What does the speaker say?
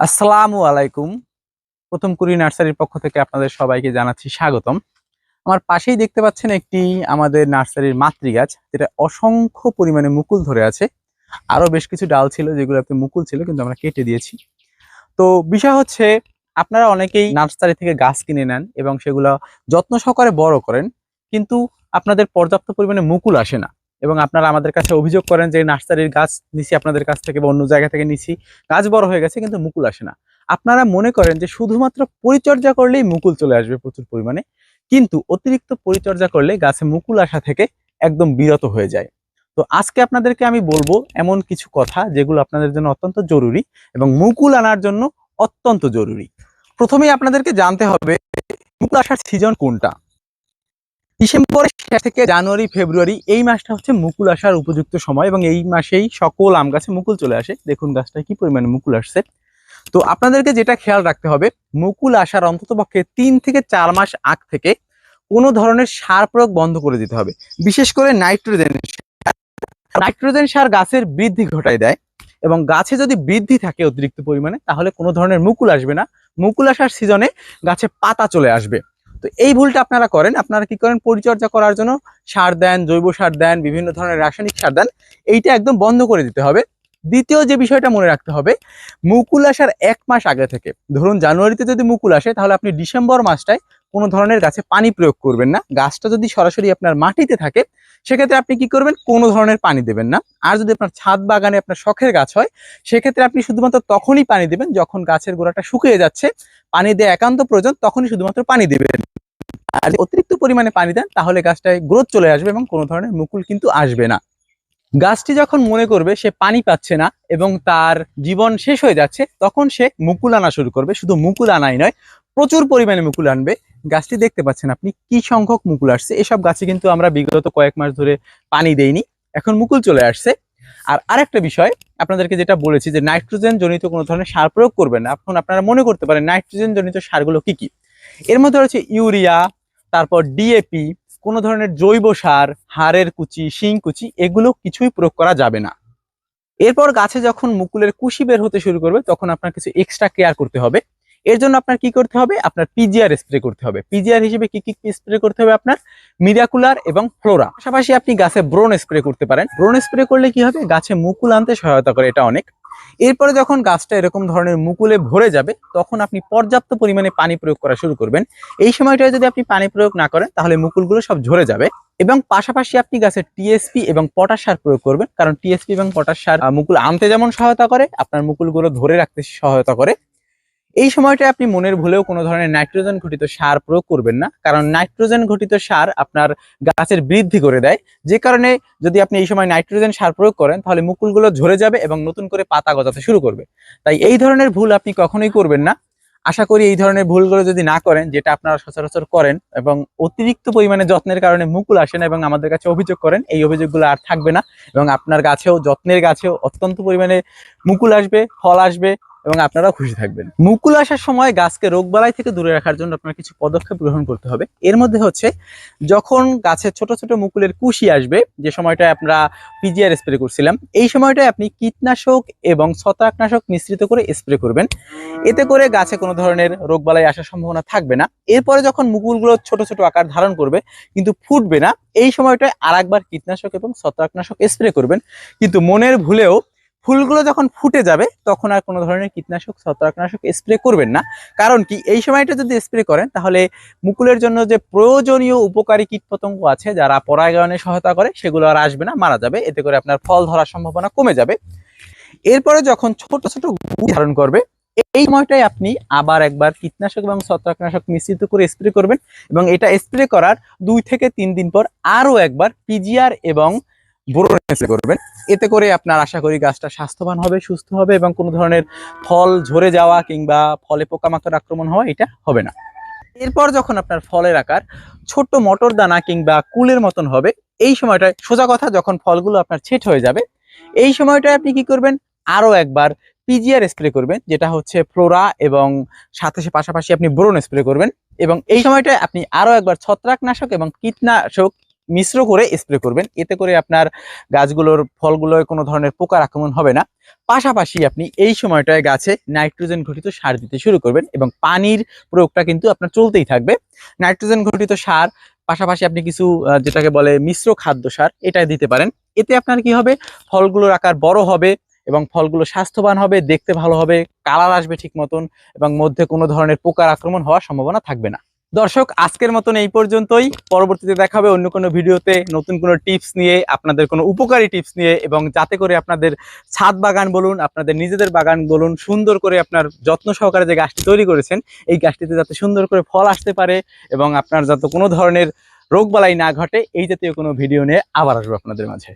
আসসালামু আলাইকুম। প্রথম কুড়ি নার্সারির পক্ষ থেকে আপনাদের সবাইকে জানাচ্ছি স্বাগতম। আমার পাশেই দেখতে পাচ্ছেন একটি আমাদের নার্সারির মাতৃ গাছ যেটা অসংখ্য পরিমাণে মুকুল ধরে আছে। আরও বেশ কিছু ডাল ছিল যেগুলোতে মুকুল ছিল, কিন্তু আমরা কেটে দিয়েছি। তো বিষয় হচ্ছে, আপনারা অনেকেই নার্সারি থেকে গাছ কিনে নেন এবং সেগুলো যত্ন সহকারে বড় করেন, কিন্তু আপনাদের পর্যাপ্ত পরিমাণে মুকুল আসে না। এবং আপনারা আমাদের কাছে অভিযোগ করেন যে নার্সারির গাছ নিছি, আপনাদের কাছ থেকে বা অন্য জায়গা থেকে নিছি। গাছ বড় হয়ে গেছে, কিন্তু মুকুল আসে না। আপনারা মনে করেন যে শুধুমাত্র পরিচর্যা করলেই মুকুল চলে আসবে প্রচুর পরিমাণে, কিন্তু অতিরিক্ত পরিচর্যা করলে গাছে মুকুল আসা থেকে একদম বিরত হয়ে যায়। তো আজকে আপনাদেরকে আমি বলব এমন কিছু কথা যেগুলো আপনাদের জন্য অত্যন্ত জরুরি এবং মুকুল আনার জন্য অত্যন্ত জরুরি। প্রথমেই আপনাদেরকে জানতে হবে, মুকুল আসার সিজন কোনটা? ডিসেম্বরের শেষ থেকে জানুয়ারি, ফেব্রুয়ারি এই মাসটা হচ্ছে মুকুল আসার উপযুক্ত সময় এবং এই মাসেই সকল আম গাছে মুকুল চলে আসে। দেখুন গাছটায় কি পরিমাণে মুকুল আসছে। তো আপনাদেরকে যেটা খেয়াল রাখতে হবে, মুকুল আসার অন্তত পক্ষে তিন থেকে চার মাস আগ থেকে কোনো ধরনের সার প্রয়োগ বন্ধ করে দিতে হবে। বিশেষ করে নাইট্রোজেন নাইট্রোজেন সার গাছের বৃদ্ধি ঘটায় দেয় এবং গাছে যদি বৃদ্ধি থাকে অতিরিক্ত পরিমাণে, তাহলে কোনো ধরনের মুকুল আসবে না। মুকুল আসার সিজনে গাছে পাতা চলে আসবে। তো এই ভুলটা আপনারা করেন। আপনারা কি করেন? পরিচর্যা করার জন্য সার দেন, জৈব সার দেন, বিভিন্ন ধরনের রাসায়নিক সার দেন। এইটা একদম বন্ধ করে দিতে হবে। দ্বিতীয় যে বিষয়টা মনে রাখতে হবে, মুকুল আসার এক মাস আগে থেকে, ধরুন জানুয়ারিতে যদি মুকুল আসে, তাহলে আপনি ডিসেম্বর মাসটায় কোনো ধরনের গাছে পানি প্রয়োগ করবেন না। গাছটা যদি সরাসরি আপনার মাটিতে থাকে, সেক্ষেত্রে আপনি কি করবেন? কোনো ধরনের পানি দেবেন না। আর যদি আপনার ছাদ বাগানে আপনার শখের গাছ হয়, সেক্ষেত্রে আপনি শুধুমাত্র তখনই পানি দেবেন যখন গাছের গোড়াটা শুকিয়ে যাচ্ছে। পানি দেওয়া একান্ত প্রয়োজন, তখনই শুধুমাত্র পানি দেবেন। আর অতিরিক্ত পরিমাণে পানি দেন, তাহলে গাছটায় গ্রোথ চলে আসবে এবং কোনো ধরনের মুকুল কিন্তু আসবে না। গাছটি যখন মনে করবে সে পানি পাচ্ছে না এবং তার জীবন শেষ হয়ে যাচ্ছে, তখন সে মুকুল আনা শুরু করবে। শুধু মুকুল আনাই নয়, প্রচুর পরিমাণে মুকুল আনবে। গাছটি দেখতে পাচ্ছেন আপনি কি সংখ্যক মুকুল আসছে। এসব গাছে কিন্তু আমরা বিগত কয়েক মাস ধরে পানি দেইনি, এখন মুকুল চলে আসছে। আর আরেকটা বিষয়, আপনাদেরকে যেটা বলেছি যে নাইট্রোজেন জনিত কোনো ধরনের সার প্রয়োগ করবেন না। এখন আপনারা মনে করতে পারেন নাইট্রোজেন জনিত সারগুলো কি কি? এর মধ্যে রয়েছে ইউরিয়া তারপর ডিএপি কোনো ধরনের জৈব সার, হাড়ের কুচি, শিং কুচি, এগুলো কিছুই প্রয়োগ করা যাবে না। এরপর গাছে যখন মুকুলের কুশি বের হতে শুরু করবে, তখন আপনার কিছু এক্সট্রা কেয়ার করতে হবে। এর জন্য আপনার কি করতে হবে? আপনার পিজিআর স্প্রে করতে হবে। পিজিআর হিসেবে কি কি স্প্রে করতে হবে আপনার? মিরাকুলার এবং ফ্লোরা পাশাপাশি আপনি গাছে ব্রোন স্প্রে করতে পারেন। ব্রোন স্প্রে করলে কি হবে? গাছে মুকুল আনতে সহায়তা করে, এটা অনেক। এরপরে যখন গাছটা এরকম ধরনের মুকুলে ভরে যাবে, তখন আপনি পর্যাপ্ত পরিমাণে পানি প্রয়োগ করা শুরু করবেন। এই সময়টায় যদি আপনি পানি প্রয়োগ না করেন, তাহলে মুকুলগুলো সব ঝরে যাবে এবং পাশাপাশি আপনি গাছের টিএসপি এবং পটাশ সার প্রয়োগ করবেন। কারণ টিএসপি এবং পটাশ সার মুকুল আনতে যেমন সহায়তা করে, আপনার মুকুলগুলো ধরে রাখতে সহায়তা করে। এই সময়টায় আপনি মনের ভুলেও কোনো ধরনের নাইট্রোজেন ঘটিত সার প্রয়োগ করবেন না। কারণ নাইট্রোজেন ঘটিত সার আপনার গাছের বৃদ্ধি করে দেয়। যে কারণে যদি আপনি এই সময় নাইট্রোজেন সার প্রয়োগ করেন, তাহলে মুকুলগুলো ঝরে যাবে এবং নতুন করে পাতা গজাতে শুরু করবে। তাই এই ধরনের ভুল আপনি কখনোই করবেন না। আশা করি এই ধরনের ভুলগুলো যদি না করেন, যেটা আপনারা সচরাচর করেন এবং অতিরিক্ত পরিমাণে যত্নের কারণে মুকুল আসে না এবং আমাদের কাছে অভিযোগ করেন, এই অভিযোগগুলো আর থাকবে না এবং আপনার গাছেও, যত্নের গাছেও অত্যন্ত পরিমাণে মুকুল আসবে, ফল আসবে এবং আপনারাও খুশি থাকবেন। মুকুল আসার সময় গাছকে রোগবালাই থেকে দূরে রাখার জন্য আপনার কিছু পদক্ষেপ গ্রহণ করতে হবে। এর মধ্যে হচ্ছে, যখন গাছের ছোট ছোট মুকুলের কুশি আসবে, যে সময়টায় আমরা পিজিআর স্প্রে করছিলাম, এই সময়টায় আপনি কীটনাশক এবং ছত্রাকনাশক মিশ্রিত করে স্প্রে করবেন। এতে করে গাছে কোনো ধরনের রোগবালাই আসার সম্ভাবনা থাকবে না। এরপরে যখন মুকুলগুলো ছোট ছোট আকার ধারণ করবে, কিন্তু ফুটবে না, এই সময়টায় আর একবার কীটনাশক এবং ছত্রাকনাশক স্প্রে করবেন। কিন্তু মনের ভুলেও ফুলগুলো যখন ফুটে যাবে, তখন আর কোনো ধরনের কীটনাশক, ছত্রাকনাশক স্প্রে করবেন না। কারণ কি, এই সময়টা যদি স্প্রে করেন, তাহলে মুকুলের জন্য যে প্রয়োজনীয় উপকারী কীটপতঙ্গ আছে, যারা পরাগায়নে সহায়তা করে, সেগুলো আর আসবে না, মারা যাবে। এতে করে আপনার ফল ধরার সম্ভাবনা কমে যাবে। এরপরে যখন ছোট ছোট ধারণ করবে, এই সময়টাই আপনি আবার একবার কীটনাশক এবং ছত্রাকনাশক মিশ্রিত করে স্প্রে করবেন এবং এটা স্প্রে করার দুই থেকে তিন দিন পর আরও একবার পিজিআর এবং বোরন স্প্রে করবেন। এতে করে আপনার আশা করি গাছটা স্বাস্থ্যবান হবে, সুস্থ হবে এবং কোনো ধরনের ফল ঝরে যাওয়া কিংবা ফলে পোকামাকড় আক্রমণ হওয়া এটা হবে না। এরপর যখন আপনার ফলের আকার ছোট্ট মটর দানা কিংবা কুলের মতন হবে, এই সময়টায় সোজা কথা যখন ফলগুলো আপনার ছেট হয়ে যাবে, এই সময়টায় আপনি কি করবেন? আরও একবার পিজিআর স্প্রে করবেন, যেটা হচ্ছে ফ্লোরা এবং সাথে পাশাপাশি আপনি বোরন স্প্রে করবেন এবং এই সময়টায় আপনি আরও একবার ছত্রাকনাশক এবং কীটনাশক মিশ্র করে স্প্রে করবেন। এতে করে আপনার গাছগুলোর ফলগুলোয় কোনো ধরনের পোকার আক্রমণ হবে না। পাশাপাশি আপনি এই সময়টায় গাছে নাইট্রোজেন ঘটিত সার দিতে শুরু করবেন এবং পানির প্রয়োগটা কিন্তু আপনার চলতেই থাকবে। নাইট্রোজেন ঘটিত সার, পাশাপাশি আপনি কিছু যেটাকে বলে মিশ্র খাদ্য সার এটা দিতে পারেন। এতে আপনার কি হবে? ফলগুলোর আকার বড় হবে এবং ফলগুলো স্বাস্থ্যবান হবে, দেখতে ভালো হবে, কালার আসবে ঠিক মতন এবং মধ্যে কোনো ধরনের পোকার আক্রমণ হওয়ার সম্ভাবনা থাকবে না। দর্শক, আজকের মতন এই পর্যন্তই। পরবর্তীতে দেখা হবে অন্য কোনো ভিডিওতে নতুন কোনো টিপস নিয়ে, আপনাদের কোনো উপকারী টিপস নিয়ে এবং যাতে করে আপনাদের ছাদ বাগান বলুন, আপনাদের নিজেদের বাগান বলুন, সুন্দর করে আপনার যত্ন সহকারে যে গাছটি তৈরি করেছেন, এই গাছটিতে যাতে সুন্দর করে ফল আসতে পারে এবং আপনার যাতে কোনো ধরনের রোগবালাই না ঘটে, এই জাতীয় কোনো ভিডিও নিয়ে আবার আসব আপনাদের মাঝে।